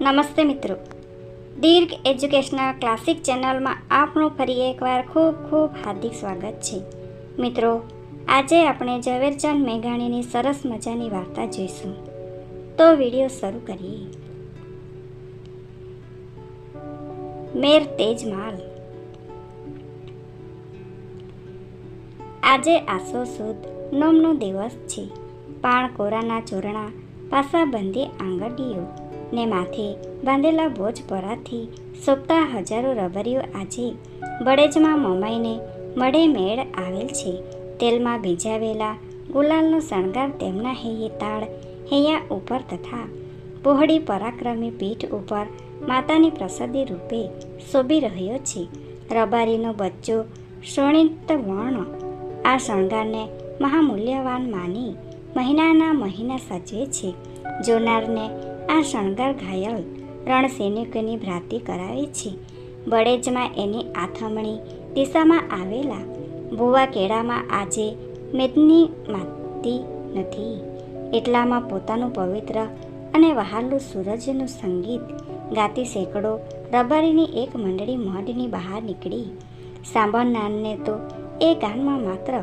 નમસ્તે મિત્રો. દીર્ઘ educational classic ચેનલમાં આપનું ફરી એકવાર ખૂબ ખૂબ હાર્દિક સ્વાગત છે. મિત્રો, આજે આપણે ઝવેરચંદ મેઘાણીની સરસ મજાની વાર્તા જોઈશું. તો વીડિયો શરૂ કરીએ. મેર તેજમાલ આજે આસો સુદ નોમનો દિવસ છે. પાણ કોરાના ચોરણા પાસા બંધી આંગળીઓ. ને માથે બાંધેલા બોજ પરાથી સોંપતા હજારો રબરીઓ આજે બળેજમાં મમાઈને મળે મેળ આવેલ છે. તેલમાં ભીજાવેલા ગુલાલનો શણગાર તેમના હૈયે તાળ, હૈયા ઉપર તથા પોહડી પરાક્રમી પીઠ ઉપર માતાની પ્રસાદી રૂપે શોભી રહ્યો છે. રબારીનો બચ્ચો શોણિત વર્ણ આ શણગારને મહામૂલ્યવાન માની મહિનાના મહિના સાચવે છે. જોનારને આ શણગાર ઘાયલ રણસૈનિકોની ભ્રાંતિ કરાવે છે. બળેજમાં એની આથમણી દિશામાં આવેલા ભુવા કેળામાં આજે મેદની માતી નથી. એટલામાં પોતાનું પવિત્ર અને વહાલું સૂરજનું સંગીત ગાતી સેંકડો રબારીની એક મંડળી મઢની બહાર નીકળી. સાંભળનારને તો એ ગાનમાં માત્ર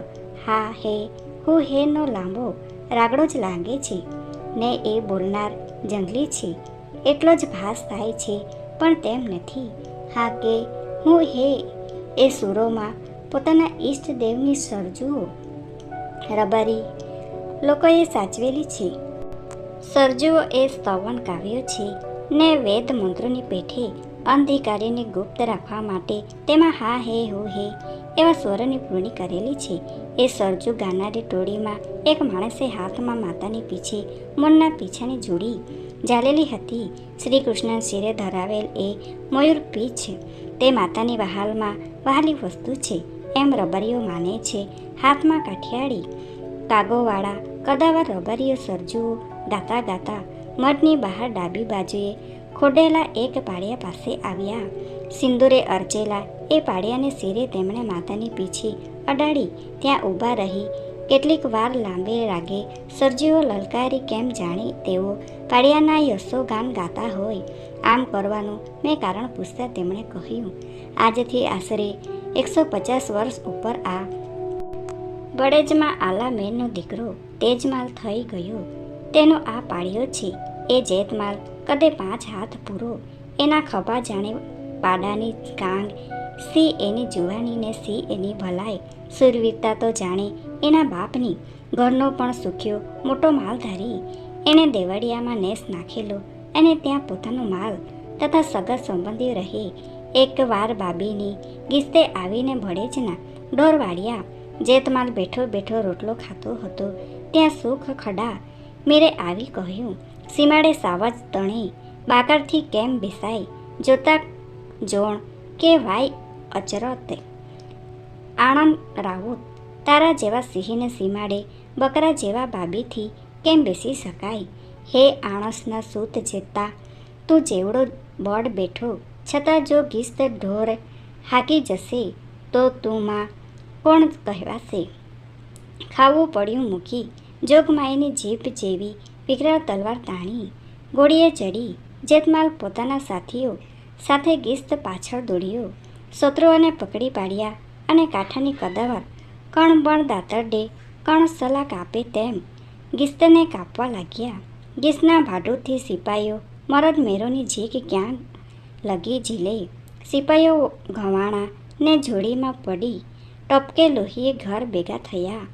હા, હે, હું હેનો લાંબો રાગડો જ લાગે છે. ને એ બોલનાર જંગલી છે. એટલો જ ભાસ થાય છે, પણ તેમ નથી. હા કે, હું હે એ સુરોમાં પોતાના ઈષ્ટદેવની સરજુઓ. રબારી, લોકોએ સાચવેલી છે. સરજુઓ એ સ્તવન કાવ્યો છે ને વેદ મંત્રોની પેઠે અંધિકારીને ગુપ્ત રાખવા માટે તેમાં હા, હે, હો, હે એવા સ્વરોની પૂર્ણી કરેલી છે. એ સરજુ ગાનારી ટોળીમાં એક માણસે હાથમાં માતાની પીછે મનના પીછાની જોડી ઝાલેલી હતી. શ્રી કૃષ્ણ શિરે ધરાવેલ એ મયુર પીછ તે માતાની વહાલમાં વહાલી વસ્તુ છે, એમ રબરીઓ માને છે. હાથમાં કાઠિયાળી કાગોવાળા કદાવર રબરીઓ સરજુઓ ગાતા ગાતા મઠની બહાર ડાબી બાજુએ ખોડેલા એક પાડિયા પાસે આવ્યા. સિંદૂરે અરચેલા એ પાડ્યાને શિરે તેમણે માતાની પીછી અડાડી, ત્યાં ઊભા રહી. કેટલીક વાર લાંબે રાગે સરજીઓ લલકારી કેમ જાણી તેઓ પાડિયાના યશો ગાન ગાતા હોય. આમ કરવાનું મેં કારણ પૂછતા તેમણે કહ્યું, આજથી આશરે એકસો પચાસ વર્ષ ઉપર આ બળેજમાં આલા મેનનો દીકરો તેજમાલ થઈ ગયો. તેનો આ પાડ્યો છે. એ જેતમાલ કદે પાંચ હાથ પૂરો. એના ખભા જાણે પાડાની કાંગ સી એની જુવાની ને સી એની ભલાઈ. સુરવીરતા તો જાણે એના બાપની. ઘરનો પણ સુખ્યો, મોટો માલ ધરી એણે દેવળિયામાં નેસ નાખેલો અને ત્યાં પોતાનો માલ તથા સગા સંબંધી રહે. એકવાર બાબીની ગીસ્તે આવીને ભળેજના ડોરવાડિયા જેતમાલ બેઠો બેઠો રોટલો ખાતો હતો. ત્યાં સુખ ખડા. મીરે આવી કહ્યું, સીમાડે સાવજ તણે. બાકરથી કેમ બેસાય? જોતા જોણ કે વાય અચરતે. આણંદ રાઉત તારા જેવા સિંહને સીમાડે, બકરા જેવા બાબીથી કેમ બેસી શકાય? હે આણસના સૂત જેતા, તું જેવડો બળ બેઠો, છતાં જો ગીસ્ત ઢોર હાકી જશે, તો તું માં કોણ કહેવાશે? ખાવું પડ્યું મૂકી, જોગમાઈની જીભ જેવી વિકરાળ તલવાર તાણી, ગોળીએ ચડી જેતમાલ પોતાના સાથીઓ સાથે ગીસ્ત પાછળ દોડ્યો. શત્રુઓને પકડી પાડ્યા અને કાંઠાની કદાવર કણબણ દાતરડે કણ સલાક આપે તેમ ગિસ્તને કાપવા લાગ્યા. ગીસના ભાડુથી સિપાઈઓ મરદ મેરોની જીક ક્યાં લગી ઝીલે. સિપાઈઓ ઘવાણા ને જોડીમાં પડી ટપકે લોહીએ ઘર ભેગા થયા.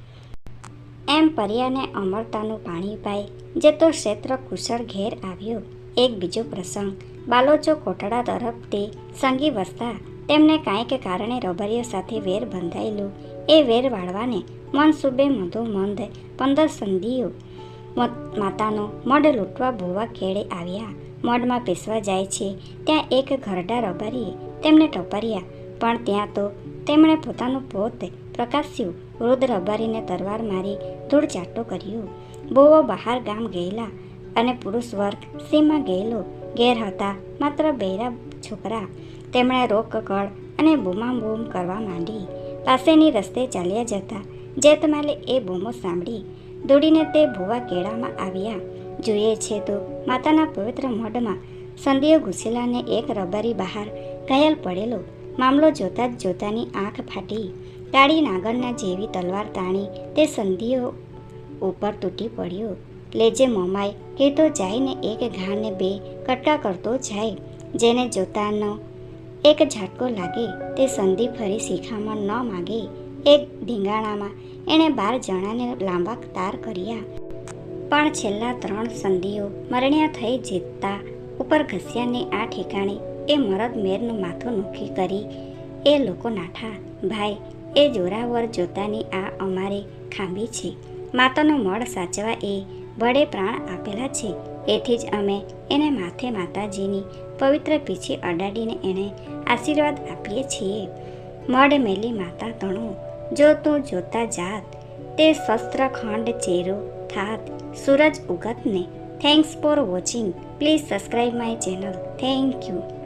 એમ પર્યાને અમરતાનું પાણી પાય, જે તો ક્ષેત્ર કુશળ ઘેર આવ્યો. એક બીજો પ્રસંગ બાલોચો કોટડા તરફથી સંગી વસતા તેમને કાંઈક કારણે રબરીઓ સાથે વેર બંધાયેલું. એ વેર વાળવાને મનસુબે મધુ મંદ પંદર સંધિઓ માતાનો મઢ લૂંટવા ભોવા ખેડે આવ્યા. મઢમાં પેસવા જાય છે. ત્યાં એક ઘરડા રબારીએ તેમને ટપર્યા. પણ ત્યાં તો તેમણે પોતાનું પોત પ્રકાશ્યું. વૃદ્ધ રબારીને તરવાર મારી ધૂળ ચાટો કર્યો. બોવો બહાર ગામ ગયેલા અને પુરુષ વર્ગ સીમાં ગયેલો? ઘેર હતા. માત્ર બૈરા છોકરા. તેમણે રોકકળ અને બૂમાબૂમ કરવા માંડી. પાસેની રસ્તે ચાલ્યા જતા. જેતમાલે એ બૂમો સાંભળી. દોડીને તે ભુવા કેળામાં આવ્યા. જોઈએ છે તો, માતાના પવિત્ર મઢમાં સંધિઓ ઘૂસેલાને એક રબારી બહાર ઘાયલ પડેલો. મામલો જોતા જ જોતાની આંખ ફાટી. કાળી નાગરના જેવી તલવાર તાણી તે સંધિઓ ઉપર તૂટી પડ્યો. લેજે મમાય કહેતો જાઈને એક ઘાને બે કટકા કરતો જાય, જેને જોતાનો એક ઝાટકો લાગે, તે સંધિ ફરી શિખામણ ન માગે. એક ધીંગાણામાં એણે બાર જણાને લાંબા તાર કર્યા. પણ છેલ્લા ત્રણ સંધિઓ મરણ્યા થઈ જીતતા ઉપર ઘસ્યાને આ ઠેકાણે એ મરદ મેરનું માથું નોખી કરી, એ લોકો નાઠા, ભાઈ, એ જોરાવર જોતાની આ અમારે ખાંભી છે. માતાનો મળ સાચવા એ વડે પ્રાણ આપેલા છે. એથી જ અમે એને માથે માતાજીની પવિત્ર પીછી અડાડીને એને આશીર્વાદ આપીએ છીએ. મડ મેલી માતા તણો, જો તું જોતા જાત, તે શસ્ત્ર ખંડ ચેરો થાત. સૂરજ ઉગતને thanks for watching please subscribe my channel thank you